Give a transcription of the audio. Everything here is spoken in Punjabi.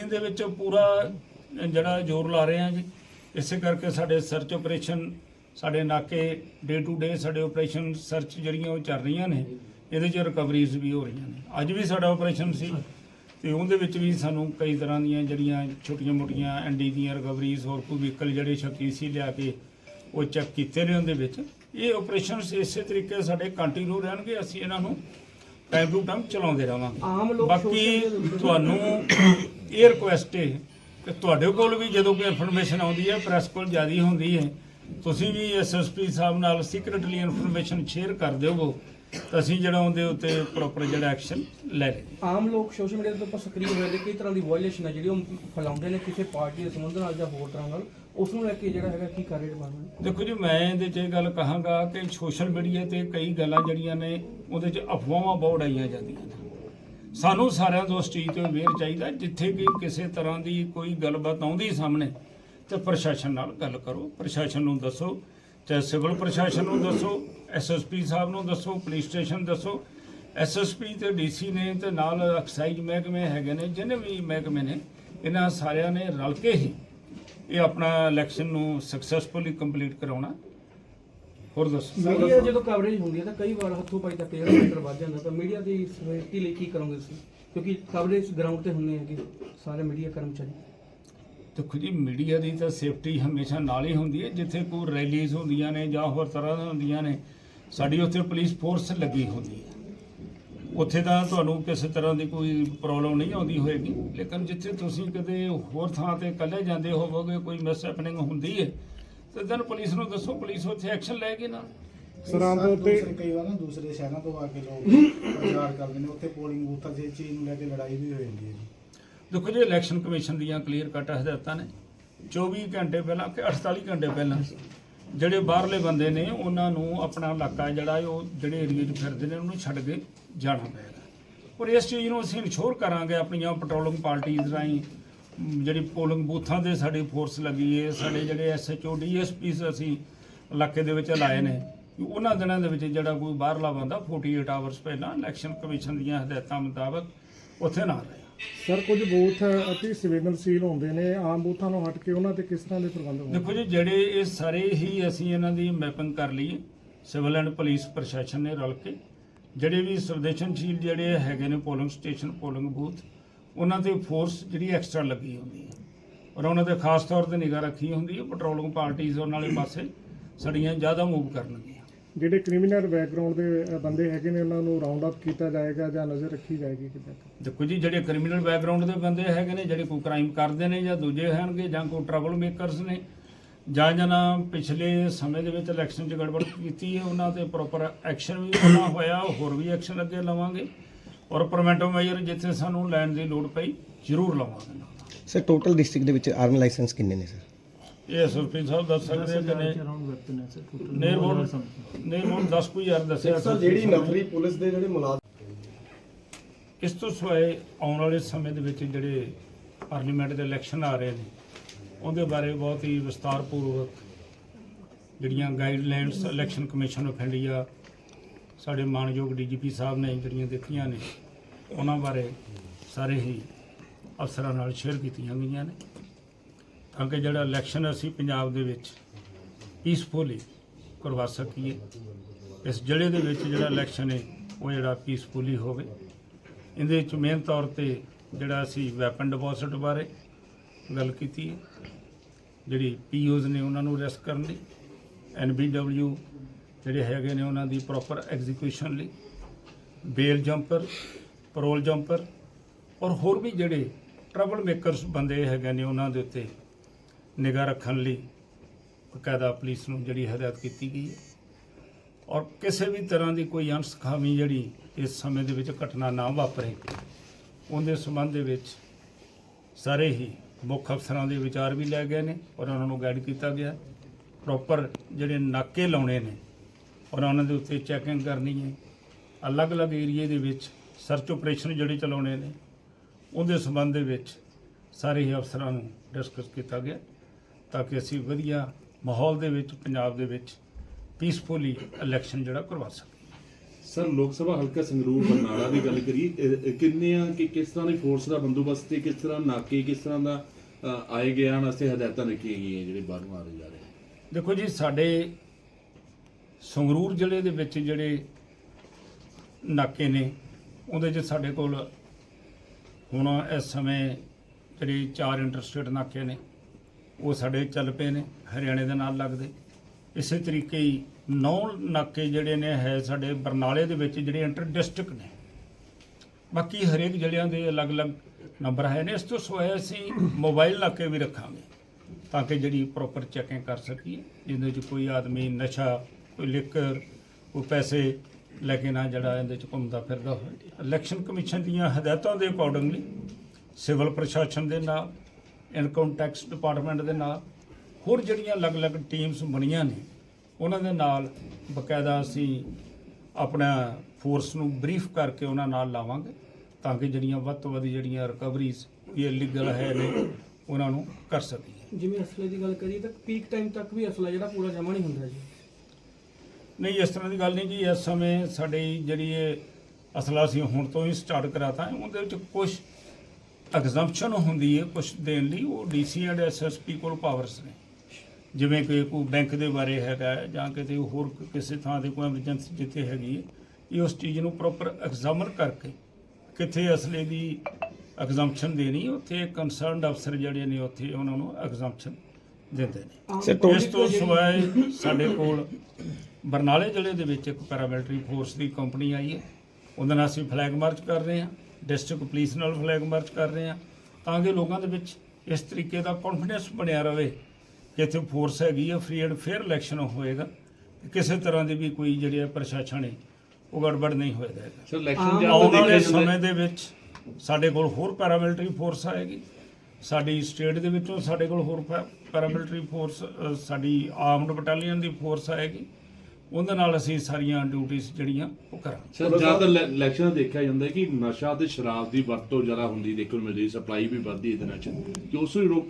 ਚੈਕਿੰਗ ਦੇ ਵਿੱਚ ਪੂਰਾ ਜਿਹੜਾ ਜ਼ੋਰ ਲਾ ਰਹੇ ਹਾਂ ਜੀ ਇਸੇ ਕਰਕੇ ਸਾਡੇ ਸਰਚ ਆਪਰੇਸ਼ਨ ਸਾਡੇ ਨਾਕੇ ਡੇ ਟੂ ਡੇ ਸਾਡੇ ਆਪਰੇਸ਼ਨ ਸਰਚ ਜਿਹੜੀਆਂ ਉਹ ਚੱਲ ਰਹੀਆਂ ਨੇ ਇਹਦੇ 'ਚ ਰਿਕਵਰੀਜ਼ ਵੀ ਹੋ ਰਹੀਆਂ ਨੇ। ਅੱਜ ਵੀ ਸਾਡਾ ਆਪਰੇਸ਼ਨ ਸੀ ਤੇ ਉਹਦੇ ਵਿੱਚ ਵੀ ਸਾਨੂੰ ਕਈ ਤਰ੍ਹਾਂ ਦੀਆਂ ਜਿਹੜੀਆਂ ਛੋਟੀਆਂ-ਮੋਟੀਆਂ ਐਨਡੀ ਦੀਆਂ ਰਿਕਵਰੀਜ਼ ਹੋਰ ਕੋਈ ਵਹੀਕਲ ਜਿਹੜੇ ਸ਼ੱਕੀ ਸੀ ਲਿਆ ਕੇ ਉਹ ਚੈੱਕ ਕੀਤੇ ਨੇ ਉਹਦੇ ਵਿੱਚ। ਇਹ ਆਪਰੇਸ਼ਨਸ ਇਸੇ ਤਰੀਕੇ ਸਾਡੇ ਕੰਟੀਨਿਊ ਰਹਿਣਗੇ ਅਸੀਂ ਇਹਨਾਂ ਨੂੰ ਟਾਈਮ ਟੂ ਟਾਈਮ ਚਲਾਉਂਦੇ ਰਹਾਂਗੇ। ਆਮ ਲੋਕ ਬਾਕੀ ਤੁਹਾਨੂੰ ਇਹ ਰਿਕੁਐਸਟ ਹੈ ਕਿ ਤੁਹਾਡੇ ਕੋਲ ਵੀ ਜਦੋਂ ਕੋਈ ਇਨਫੋਰਮੇਸ਼ਨ ਆਉਂਦੀ ਹੈ ਪ੍ਰੈਸ ਕੋਲ ਜਿਆਦੀ ਹੁੰਦੀ ਹੈ ਤੁਸੀਂ ਵੀ ਐਸਐਸਪੀ ਸਾਹਿਬ ਨਾਲ ਸੀਕ੍ਰੀਟਲੀ ਇਨਫੋਰਮੇਸ਼ਨ ਸ਼ੇਅਰ ਕਰ ਦਿਓ ਤਾਂ ਅਸੀਂ ਜਿਹੜਾ ਉਹਦੇ ਉੱਤੇ ਪ੍ਰੋਪਰ ਜਿਹੜਾ ਐਕਸ਼ਨ ਲੈ ਲਈਏ। ਆਮ ਲੋਕ ਸੋਸ਼ਲ ਮੀਡੀਆ ਦੇ ਉੱਪਰ ਸਕਰੀਨ ਹੋਏ ਨੇ ਕਈ ਤਰ੍ਹਾਂ ਦੀ ਵਾਇਲੇਸ਼ਨ ਹੈ ਜਿਹੜੀ ਉਹ ਫੈਲਾਉਂਦੇ ਨੇ ਕਿਸੇ ਪਾਰਟੀ ਦੇ ਸੰਬੰਧ ਨਾਲ ਜਾਂ ਹੋਰ ਤਰ੍ਹਾਂ ਨਾਲ ਉਸ ਨੂੰ ਲੈ ਕੇ ਜਿਹੜਾ ਹੈਗਾ ਕੀ ਕਰ ਰਹੀ ਡਿਪਾਰਟਮੈਂਟ ਦੇਖੋ ਜੀ ਮੈਂ ਇਹਦੇ 'ਚ ਇਹ ਗੱਲ ਕਹਾਂਗਾ ਕਿ ਸੋਸ਼ਲ ਮੀਡੀਆ ਤੇ ਕਈ ਗੱਲਾਂ ਜਿਹੜੀਆਂ ਨੇ ਉਹਦੇ 'ਚ ਅਫਵਾਹਾਂ ਬਹੁਤ ਆਈਆਂ ਜਾਂਦੀਆਂ ਨੇ। ਸਾਨੂੰ ਸਾਰਿਆਂ ਤੋਂ ਇਸ ਚੀਜ਼ ਤੋਂ ਅਵੇਅਰ ਚਾਹੀਦਾ ਜਿੱਥੇ ਕਿ ਕਿਸੇ ਤਰ੍ਹਾਂ ਦੀ ਕੋਈ ਗੱਲਬਾਤ ਆਉਂਦੀ ਸਾਹਮਣੇ, ਤੇ ਪ੍ਰਸ਼ਾਸਨ ਨਾਲ ਗੱਲ ਕਰੋ। ਪ੍ਰਸ਼ਾਸਨ ਨੂੰ ਦੱਸੋ, ਚਾਹੇ ਸਿਵਲ ਪ੍ਰਸ਼ਾਸਨ ਨੂੰ ਦੱਸੋ ਐਸਐਸਪੀ ਸਾਹਿਬ ਨੂੰ ਦੱਸੋ, ਪੁਲਿਸ ਸਟੇਸ਼ਨ ਦੱਸੋ। ਐਸਐਸਪੀ ਤੇ ਡੀਸੀ ਨੇ ਤੇ ਨਾਲ ਐਕਸਾਈਜ਼ ਮਹਿਕਮੇ ਹੈਗੇ ਨੇ, ਜਿੰਨੇ ਵੀ ਮਹਿਕਮੇ ਨੇ, ਇਹਨਾਂ ਸਾਰਿਆਂ ਨੇ ਰਲ ਕੇ ਹੀ ਇਹ ਆਪਣਾ ਇਲੈਕਸ਼ਨ ਨੂੰ ਸਕਸੈਸਫੁਲੀ ਕੰਪਲੀਟ ਕਰਾਉਣਾ। ਹੋਰ ਦੱਸੋ। ਮੀਡੀਆ ਜਦੋਂ ਕਵਰੇਜ ਹੁੰਦੀ ਹੈ ਤਾਂ ਕਈ ਵਾਰ ਹੱਥੋਂ ਪਾਈ ਤੱਕ ਜਿਹੜਾ ਮੈਟਰ ਵੱਧ ਜਾਂਦਾ ਤਾਂ ਮੀਡੀਆ ਦੀ ਸੇਫਟੀ ਲਈ ਕੀ ਕਰੋਗੇ ਤੁਸੀਂ? ਕਿਉਂਕਿ ਕਵਰੇਜ ਗਰਾਊਂਡ ਤੇ ਹੁੰਦੇ ਹੈਗੇ ਸਾਰੇ ਮੀਡੀਆ ਕਰਮਚਾਰੀ। ਦੇਖੋ ਜੀ ਮੀਡੀਆ ਦੀ ਤਾਂ ਸੇਫਟੀ ਹਮੇਸ਼ਾ ਨਾਲ ਹੀ ਹੁੰਦੀ ਹੈ ਜਿੱਥੇ ਕੋਈ ਰੈਲੀਜ਼ ਹੁੰਦੀਆਂ ਨੇ ਜਾਂ ਹੋਰ ਤਰ੍ਹਾਂ ਦੀਆਂ ਹੁੰਦੀਆਂ ਨੇ ਸਾਡੀ ਉੱਥੇ ਪੁਲਿਸ ਫੋਰਸ ਲੱਗੀ ਹੁੰਦੀ ਹੈ। ਉੱਥੇ ਤਾਂ ਤੁਹਾਨੂੰ ਕਿਸੇ ਤਰ੍ਹਾਂ ਦੀ ਕੋਈ ਪ੍ਰੋਬਲਮ ਨਹੀਂ ਆਉਂਦੀ ਹੋਏਗੀ ਲੇਕਿਨ ਜਿੱਥੇ ਤੁਸੀਂ ਕਿਤੇ ਹੋਰ ਥਾਂ ਤੇ ਇਕੱਲੇ ਜਾਂਦੇ ਹੋਵੋਗੇ ਕੋਈ ਮਿਸ ਹੈਪਨਿੰਗ ਹੁੰਦੀ ਹੈ ਤੇ then ਪੁਲਿਸ ਨੂੰ ਦੱਸੋ ਪੁਲਿਸ ਉੱਥੇ ਐਕਸ਼ਨ ਲਏਗੀ ਨਾ ਸਰ ਆਮ ਤੌਰ ਤੇ ਦੂਸਰੇ ਕਈ ਵਾਰ ਨਾ ਦੂਸਰੇ ਸ਼ਹਿਰਾਂ ਤੋਂ ਆ ਕੇ ਲੋਕ ਪ੍ਰਚਾਰ ਕਰਦੇ ਨੇ ਉੱਥੇ ਪੋਲਿੰਗ ਬੂਥਾਂ ਇਸ ਚੀਜ਼ ਨੂੰ ਲੈ ਕੇ ਲੜਾਈ ਵੀ ਹੋ ਜਾਂਦੀ ਹੈ ਜੀ। ਦੇਖੋ ਜੀ ਇਲੈਕਸ਼ਨ ਕਮਿਸ਼ਨ ਦੀਆਂ ਕਲੀਅਰ ਕੱਟ ਹਦਾਇਤਾਂ ਨੇ। 24 ਘੰਟੇ ਪਹਿਲਾਂ ਕਿ 48 ਘੰਟੇ ਪਹਿਲਾਂ ਜਿਹੜੇ ਬਾਹਰਲੇ ਬੰਦੇ ਨੇ ਉਹਨਾਂ ਨੂੰ ਆਪਣਾ ਇਲਾਕਾ ਜਿਹੜਾ ਹੈ ਉਹ ਜਿਹੜੇ ਏਰੀਏ 'ਚ ਫਿਰਦੇ ਨੇ ਉਹਨੂੰ ਛੱਡ ਕੇ ਜਾਣਾ ਪਏਗਾ ਔਰ ਇਸ ਚੀਜ਼ ਨੂੰ ਅਸੀਂ ਇਨਸ਼ੋਰ ਕਰਾਂਗੇ ਆਪਣੀਆਂ ਪੈਟਰੋਲਿੰਗ ਪਾਰਟੀਆਂ ਰਾਹੀਂ। ਜਿਹੜੀ ਪੋਲਿੰਗ ਬੂਥਾਂ ਦੇ ਸਾਡੀ ਫੋਰਸ ਲੱਗੀ ਹੈ ਸਾਡੇ ਜਿਹੜੇ ਐਸਐਚਓ ਡੀਐਸਪੀਸ ਅਸੀਂ ਇਲਾਕੇ ਦੇ ਵਿੱਚ ਲਾਏ ਨੇ। ਉਹਨਾਂ ਦਿਨਾਂ ਦੇ ਵਿੱਚ ਜਿਹੜਾ ਕੋਈ ਬਾਹਰਲਾ ਬੰਦਾ 48 ਆਵਰਸ ਪਹਿਲਾਂ ਇਲੈਕਸ਼ਨ ਕਮਿਸ਼ਨ ਦੀਆਂ ਹਦਾਇਤਾਂ ਮੁਤਾਬਕ ਉੱਥੇ ਨਾ ਰਹੇ। ਸਰ ਕੁਝ ਬੂਥ ਅਤੀ ਸੰਵੇਦਨਸ਼ੀਲ ਹੁੰਦੇ ਨੇ ਆਮ ਬੂਥਾਂ ਨੂੰ ਹਟ ਕੇ ਉਹਨਾਂ ਤੇ ਕਿਸ ਤਰ੍ਹਾਂ ਦੇ ਪ੍ਰਬੰਧ ਹੋਣ ਦੇਖੋ ਜੀ ਜਿਹੜੇ ਇਹ ਸਾਰੇ ਹੀ ਅਸੀਂ ਇਹਨਾਂ ਦੀ ਮੈਪਿੰਗ ਕਰ ਲਈ ਸਿਵਲ ਐਂਡ ਪੁਲਿਸ ਪ੍ਰਸ਼ਾਸਨ ਨੇ ਰਲ ਕੇ ਜਿਹੜੇ ਵੀ ਸੰਵੇਦਨਸ਼ੀਲ ਜਿਹੜੇ ਹੈਗੇ ਨੇ ਪੋਲਿੰਗ ਸਟੇਸ਼ਨ ਪੋਲਿੰਗ ਬੂਥ ਉਹਨਾਂ ਤੇ ਫੋਰਸ ਜਿਹੜੀ ਐਕਸਟਰਾ ਲੱਗੀ ਹੁੰਦੀ ਹੈ। ਔਰ ਉਹਨਾਂ ਤੇ ਖਾਸ ਤੌਰ ਤੇ ਨਿਗਾਹ ਰੱਖੀ ਹੁੰਦੀ ਹੈ ਪੈਟਰੋਲਿੰਗ ਪਾਰਟੀਆਂ ਉਹਨਾਂ ਵਾਲੇ ਪਾਸੇ ਸਾਡੀਆਂ ਜ਼ਿਆਦਾ ਮੂਵ ਕਰਨਗੀਆਂ। ਜਿਹੜੇ ਕ੍ਰਿਮੀਨਲ ਬੈਕਗ੍ਰਾਉਂਡ ਦੇ ਬੰਦੇ ਹੈਗੇ ਨੇ ਉਹਨਾਂ ਨੂੰ ਰਾਉਂਡ ਅਪ ਕੀਤਾ ਜਾਏਗਾ ਜਾਂ ਨਜ਼ਰ ਰੱਖੀ ਜਾਏਗੀ ਕਿੱਦਾਂ? ਦੇਖੋ ਜੀ ਜਿਹੜੇ ਕ੍ਰਿਮੀਨਲ ਬੈਕਗ੍ਰਾਉਂਡ ਦੇ ਬੰਦੇ ਹੈਗੇ ਨੇ ਜਿਹੜੇ ਕੋਈ ਕ੍ਰਾਈਮ ਕਰਦੇ ਨੇ ਜਾਂ ਦੂਜੇ ਹੈਣਗੇ ਜਾਂ ਕੋਈ ਟਰਬਲ ਮੇਕਰਸ ਨੇ ਜਾਂ ਜਨਾ ਪਿਛਲੇ ਸਮੇਂ ਦੇ ਵਿੱਚ ਇਲੈਕਸ਼ਨ 'ਚ ਗੜਬੜ ਕੀਤੀ ਹੈ ਉਹਨਾਂ ਤੇ ਪ੍ਰੋਪਰ ਐਕਸ਼ਨ ਵੀ ਹੋਣਾ ਹੋਇਆ ਹੋਰ ਵੀ ਐਕਸ਼ਨ ਅੱਗੇ ਲਵਾਂਗੇ। ਔਰ ਪਰਮੈਂਟੋ ਮੇਜਰ ਜਿੱਥੇ ਸਾਨੂੰ ਲੈਣ ਦੀ ਲੋੜ ਪਈ ਜ਼ਰੂਰ ਲਵਾਂਗੇ। ਨਾਲ। ਸਰ ਟੋਟਲ ਡਿਸਟ੍ਰਿਕਟ ਦੇ ਵਿੱਚ ਆਰਮ ਲਾਇਸੈਂਸ ਕਿੰਨੇ ਨੇ ਸਰ ਇਹ ਐਸਐਸਪੀ ਸਾਹਿਬ ਦੱਸ ਸਕਦੇ ਆ ਕਿ ਨੇ ਨੇਰਬੋਨ ਨੇਰਬੋਨ 10 ਕੁ ਹਜ਼ਾਰ ਦੱਸਿਆ ਸਰ ਜਿਹੜੀ ਨਫਰੀ ਪੁਲਿਸ ਦੇ ਜਿਹੜੇ ਮੁਲਾਜ਼ਮ ਇਸ ਤੋਂ ਸਿਵਾਏ ਆਉਣ ਵਾਲੇ ਸਮੇਂ ਦੇ ਵਿੱਚ ਜਿਹੜੇ ਪਾਰਲੀਮੈਂਟ ਦੇ ਇਲੈਕਸ਼ਨ ਆ ਰਹੇ ਨੇ ਉਹਦੇ ਬਾਰੇ ਬਹੁਤ ਹੀ ਵਿਸਤਾਰਪੂਰਵਕ ਜਿਹੜੀਆਂ guidelines election commission of India ਸਾਡੇ ਮਾਨਯੋਗ ਡੀਜੀਪੀ ਸਾਹਿਬ ਨੇ ਜਿਹੜੀਆਂ ਦਿੱਤੀਆਂ ਨੇ, ਉਹਨਾਂ ਬਾਰੇ ਸਾਰੇ ਹੀ ਅਫਸਰਾਂ ਨਾਲ ਸ਼ੇਅਰ ਕੀਤੀਆਂ ਗਈਆਂ ਨੇ। ਤਾਂ ਕਿ ਜਿਹੜਾ ਇਲੈਕਸ਼ਨ ਅਸੀਂ ਪੰਜਾਬ ਦੇ ਵਿੱਚ ਪੀਸਫੁਲੀ ਕਰਵਾ ਸਕੀਏ। ਇਸ ਜ਼ਿਲ੍ਹੇ ਦੇ ਵਿੱਚ ਜਿਹੜਾ ਇਲੈਕਸ਼ਨ ਹੈ, ਉਹ ਜਿਹੜਾ ਪੀਸਫੁਲੀ ਹੋਵੇ। ਇਹਦੇ ਵਿੱਚ ਮੇਨ ਤੌਰ ਤੇ ਜਿਹੜਾ ਅਸੀਂ ਵੈਪਨ ਡਿਪੋਜ਼ਿਟ ਬਾਰੇ ਗੱਲ ਕੀਤੀ ਹੈ। ਜਿਹੜੀ ਪੀਓਜ਼ ਨੇ ਉਹਨਾਂ ਨੂੰ ਰੈਸਟ ਕਰਨ ਲਈ ਐਨਬੀਡਬਲਯੂ ਜਿਹੜੇ ਹੈਗੇ ਨੇ ਉਹਨਾਂ ਦੀ ਪ੍ਰੋਪਰ ਐਗਜ਼ੀਕਿਊਸ਼ਨ ਲਈ ਬੇਲ ਜੰਪਰ ਪਰੋਲ ਜੰਪਰ ਔਰ ਹੋਰ ਵੀ ਜਿਹੜੇ ਟਰਬਲ ਮੇਕਰਸ ਬੰਦੇ ਹੈਗੇ ਨੇ ਉਹਨਾਂ ਦੇ ਉੱਤੇ ਨਿਗਾਹ ਰੱਖਣ ਲਈ ਬਕਾਇਦਾ ਪੁਲਿਸ ਨੂੰ ਜਿਹੜੀ ਹਦਾਇਤ ਕੀਤੀ ਗਈ ਹੈ। ਔਰ ਕਿਸੇ ਵੀ ਤਰ੍ਹਾਂ ਦੀ ਕੋਈ ਅਣਸਖਾਵੀ ਜਿਹੜੀ ਇਸ ਸਮੇਂ ਦੇ ਵਿੱਚ ਘਟਨਾ ਨਾ ਵਾਪਰੇ, ਉਹਦੇ ਸੰਬੰਧ ਦੇ ਵਿੱਚ ਸਾਰੇ ਹੀ ਮੁੱਖ ਅਫਸਰਾਂ ਦੇ ਵਿਚਾਰ ਵੀ ਲੈ ਗਏ ਨੇ ਔਰ ਉਹਨਾਂ ਨੂੰ ਗਾਈਡ ਕੀਤਾ ਗਿਆ। ਪ੍ਰੋਪਰ ਜਿਹੜੇ ਨਾਕੇ ਲਾਉਣੇ ਨੇ ਔਰ ਉਹਨਾਂ ਦੇ ਉੱਤੇ ਚੈਕਿੰਗ ਕਰਨੀ ਹੈ। ਅਲੱਗ-ਅਲੱਗ ਏਰੀਏ ਦੇ ਵਿੱਚ ਸਰਚ ਆਪਰੇਸ਼ਨ ਜਿਹੜੇ ਚਲਾਉਣੇ ਨੇ ਉਹਦੇ ਸੰਬੰਧ ਦੇ ਵਿੱਚ ਸਾਰੇ ਹੀ ਅਫਸਰਾਂ ਨੂੰ ਡਿਸਕਸ ਕੀਤਾ ਗਿਆ ਤਾਂ ਕਿ ਅਸੀਂ ਵਧੀਆ ਮਾਹੌਲ ਦੇ ਵਿੱਚ ਪੰਜਾਬ ਦੇ ਵਿੱਚ ਪੀਸਫੁਲੀ ਇਲੈਕਸ਼ਨ ਜਿਹੜਾ ਕਰਵਾ ਸਕੀਏ। ਸਰ ਲੋਕ ਸਭਾ ਹਲਕਾ ਸੰਗਰੂਰ ਬਰਨਾਲਾ ਦੀ ਗੱਲ ਕਰੀਏ ਕਿੰਨੇ ਆ ਕਿ ਕਿਸ ਤਰ੍ਹਾਂ ਦੀ ਫੋਰਸ ਦਾ ਬੰਦੋਬਸਤ ਤੇ ਕਿਸ ਤਰ੍ਹਾਂ ਨਾਕੇ ਕਿਸ ਤਰ੍ਹਾਂ ਦਾ ਆਏ ਗਏ ਆਣ ਵਾਸਤੇ ਹਦਾਇਤਾਂ ਲਿਖੀਆਂ ਗਈਆਂ ਜਿਹੜੇ ਬਾਹਰੋਂ ਆ ਰਹੇ ਜਾ ਰਹੇ ਦੇਖੋ ਜੀ ਸਾਡੇ ਸੰਗਰੂਰ ਜ਼ਿਲ੍ਹੇ ਦੇ ਵਿੱਚ ਜਿਹੜੇ ਨਾਕੇ ਨੇ, ਉਹਦੇ 'ਚ ਸਾਡੇ ਕੋਲ ਹੁਣ ਇਸ ਸਮੇਂ ਜਿਹੜੇ ਚਾਰ ਇੰਟਰਸਟੇਟ ਨਾਕੇ ਨੇ, ਉਹ ਸਾਡੇ ਚੱਲ ਪਏ ਨੇ, ਹਰਿਆਣੇ ਦੇ ਨਾਲ ਲੱਗਦੇ। ਇਸੇ ਤਰੀਕੇ ਹੀ ਨੌ ਨਾਕੇ ਜਿਹੜੇ ਨੇ, ਹੈ ਸਾਡੇ ਬਰਨਾਲੇ ਦੇ ਵਿੱਚ ਜਿਹੜੇ ਇੰਟਰ ਡਿਸਟ੍ਰਿਕਟ ਨੇ। ਬਾਕੀ ਹਰੇਕ ਜ਼ਿਲ੍ਹਿਆਂ ਦੇ ਅਲੱਗ-ਅਲੱਗ ਨੰਬਰ ਹੈ ਨੇ, ਇਸ ਤੋਂ ਸਿਵਾਏ ਅਸੀਂ ਮੋਬਾਈਲ ਨਾਕੇ ਵੀ ਰੱਖਾਂਗੇ, ਤਾਂ ਕਿ ਜਿਹੜੀ ਪ੍ਰੋਪਰ ਚੈਕਿੰਗ ਕਰ ਸਕੀਏ, ਜਿਹਦੇ 'ਚ ਕੋਈ ਆਦਮੀ ਨਸ਼ਾ ਕੋਈ ਲਿਕਰ, ਕੋਈ ਪੈਸੇ ਲੈ ਕੇ ਨਾ ਜਿਹੜਾ ਇਹਦੇ 'ਚ ਘੁੰਮਦਾ ਫਿਰਦਾ ਹੋਵੇ। ਇਲੈਕਸ਼ਨ ਕਮਿਸ਼ਨ ਦੀਆਂ ਹਦਾਇਤਾਂ ਦੇ ਅਕੋਰਡਿੰਗਲੀ ਸਿਵਲ ਪ੍ਰਸ਼ਾਸਨ ਦੇ ਨਾਲ, ਇਨਕਮ ਟੈਕਸ ਡਿਪਾਰਟਮੈਂਟ ਦੇ ਨਾਲ, ਹੋਰ ਜਿਹੜੀਆਂ ਅਲੱਗ-ਅਲੱਗ ਟੀਮਸ ਬਣੀਆਂ ਨੇ, ਉਹਨਾਂ ਦੇ ਨਾਲ ਬਕਾਇਦਾ ਅਸੀਂ ਆਪਣਾ ਫੋਰਸ ਨੂੰ ਬਰੀਫ ਕਰਕੇ ਉਹਨਾਂ ਨਾਲ ਲਾਵਾਂਗੇ ਤਾਂ ਕਿ ਜਿਹੜੀਆਂ ਵੱਧ ਤੋਂ ਵੱਧ ਜਿਹੜੀਆਂ ਰਿਕਵਰੀਜ਼ ਇਹ ਇਲੀਗਲ ਹੈ ਨੇ, ਉਹਨਾਂ ਨੂੰ ਕਰ ਸਕੀਏ। ਜਿਵੇਂ ਅਸਲੇ ਦੀ ਗੱਲ ਕਰੀਏ ਤਾਂ ਪੀਕ ਟਾਈਮ ਤੱਕ ਵੀ ਅਸਲਾ ਜਿਹੜਾ ਪੂਰਾ ਜਮ੍ਹਾਂ ਨਹੀਂ ਹੁੰਦਾ ਜੀ। ਨਹੀਂ, ਇਸ ਤਰ੍ਹਾਂ ਦੀ ਗੱਲ ਨਹੀਂ ਜੀ, ਇਸ ਸਮੇਂ ਸਾਡੀ ਜਿਹੜੀ ਇਹ ਅਸਲਾ ਅਸੀਂ ਹੁਣ ਤੋਂ ਹੀ ਸਟਾਰਟ ਕਰਾਤਾ। ਹੈ ਉਹਦੇ ਵਿੱਚ ਕੁਝ ਐਗਜ਼ੰਪਸ਼ਨ ਹੁੰਦੀ ਹੈ ਕੁਝ ਦੇਣ ਲਈ। ਉਹ ਡੀਸੀ ਐਂਡ ਐਸਐਸਪੀ ਕੋਲ ਪਾਵਰਸ ਨੇ। ਜਿਵੇਂ ਕਿ ਕੋਈ ਬੈਂਕ ਦੇ ਬਾਰੇ ਹੈਗਾ ਜਾਂ ਕਿਤੇ ਹੋਰ ਕਿਸੇ ਥਾਂ ਤੇ ਕੋਈ ਐਮਰਜੈਂਸੀ ਜਿੱਥੇ ਹੈਗੀ ਹੈ, ਇਹ ਉਸ ਚੀਜ਼ ਨੂੰ ਪ੍ਰੋਪਰ ਐਗਜ਼ਾਮਨ ਕਰਕੇ ਕਿੱਥੇ ਅਸਲੇ ਦੀ ਐਗਜ਼ੰਪਸ਼ਨ ਦੇਣੀ ਉੱਥੇ ਕੰਸਰਨਡ ਅਫਸਰ ਜਿਹੜੇ ਨੇ, ਉੱਥੇ ਉਹਨਾਂ ਨੂੰ ਐਗਜ਼ੰਪਸ਼ਨ ਦਿੰਦੇ ਨੇ। ਸਰ, ਇਸ ਤੋਂ ਸਿਵਾਏ ਸਾਡੇ ਕੋਲ ਬਰਨਾਲੇ ਜ਼ਿਲ੍ਹੇ ਦੇ ਵਿੱਚ ਇੱਕ ਪੈਰਾਮਿਲਟਰੀ ਫੋਰਸ ਦੀ ਕੰਪਨੀ ਆਈ ਹੈ। ਉਹਦੇ ਨਾਲ ਅਸੀਂ ਫਲੈਗ ਮਾਰਚ ਕਰ ਰਹੇ ਹਾਂ ਡਿਸਟ੍ਰਿਕਟ ਪੁਲਿਸ ਨਾਲ ਫਲੈਗ ਮਾਰਚ ਕਰ ਰਹੇ ਹਾਂ ਤਾਂ ਕਿ ਲੋਕਾਂ ਦੇ ਵਿੱਚ ਇਸ ਤਰੀਕੇ ਦਾ ਕੌਨਫੀਡੈਂਸ ਬਣਿਆ ਰਵੇ ਕਿ ਇੱਥੇ ਫੋਰਸ ਹੈਗੀ ਹੈ ਫ੍ਰੀ ਐਂਡ ਫੇਅਰ ਇਲੈਕਸ਼ਨ ਹੋਏਗਾ। ਕਿਸੇ ਤਰ੍ਹਾਂ ਦੀ ਵੀ ਕੋਈ ਜਿਹੜੀ ਹੈ ਪ੍ਰਸ਼ਾਸਨ ਹੈ ਉਹ ਗੜਬੜ ਨਹੀਂ ਹੋਏਗਾ। ਸਰ ਇਲੈਕਸ਼ਨ ਆਉਣ ਵਾਲੇ ਸਮੇਂ ਦੇ ਵਿੱਚ ਸਾਡੇ ਕੋਲ ਹੋਰ ਪੈਰਾਮਿਲਟਰੀ ਫੋਰਸ ਆਏਗੀ। ਸਾਡੀ ਸਟੇਟ ਦੇ ਵਿੱਚੋਂ ਸਾਡੇ ਕੋਲ ਹੋਰ ਪੈਰਾਮਿਲਟਰੀ ਫੋਰਸ ਸਾਡੀ ਆਰਮਡ ਬਟਾਲੀਅਨ ਦੀ ਫੋਰਸ ਆਏਗੀ। ਉਹਦੇ ਨਾਲ ਅਸੀਂ ਸਾਰੀਆਂ ਡਿਊਟੀਆਂ ਜਿਹੜੀਆਂ ਉਹ ਕਰਾਂਗੇ। ਸਰ ਜ਼ਿਆਦਾ ਇਲੈਕਸ਼ਨ ਦੇਖਿਆ ਜਾਂਦਾ ਕਿ ਨਸ਼ਾ ਤੇ ਸ਼ਰਾਬ ਦੀ ਵਰਤੋਂ ਜ਼ਿਆਦਾ ਹੁੰਦੀ ਦੇਖਣ ਨੂੰ ਮਿਲਦੀ ਸਪਲਾਈ ਵੀ ਵੱਧਦੀ ਇਹਦੇ ਨਾਲ ਕਿ ਉਸ ਨੂੰ ਰੋਕ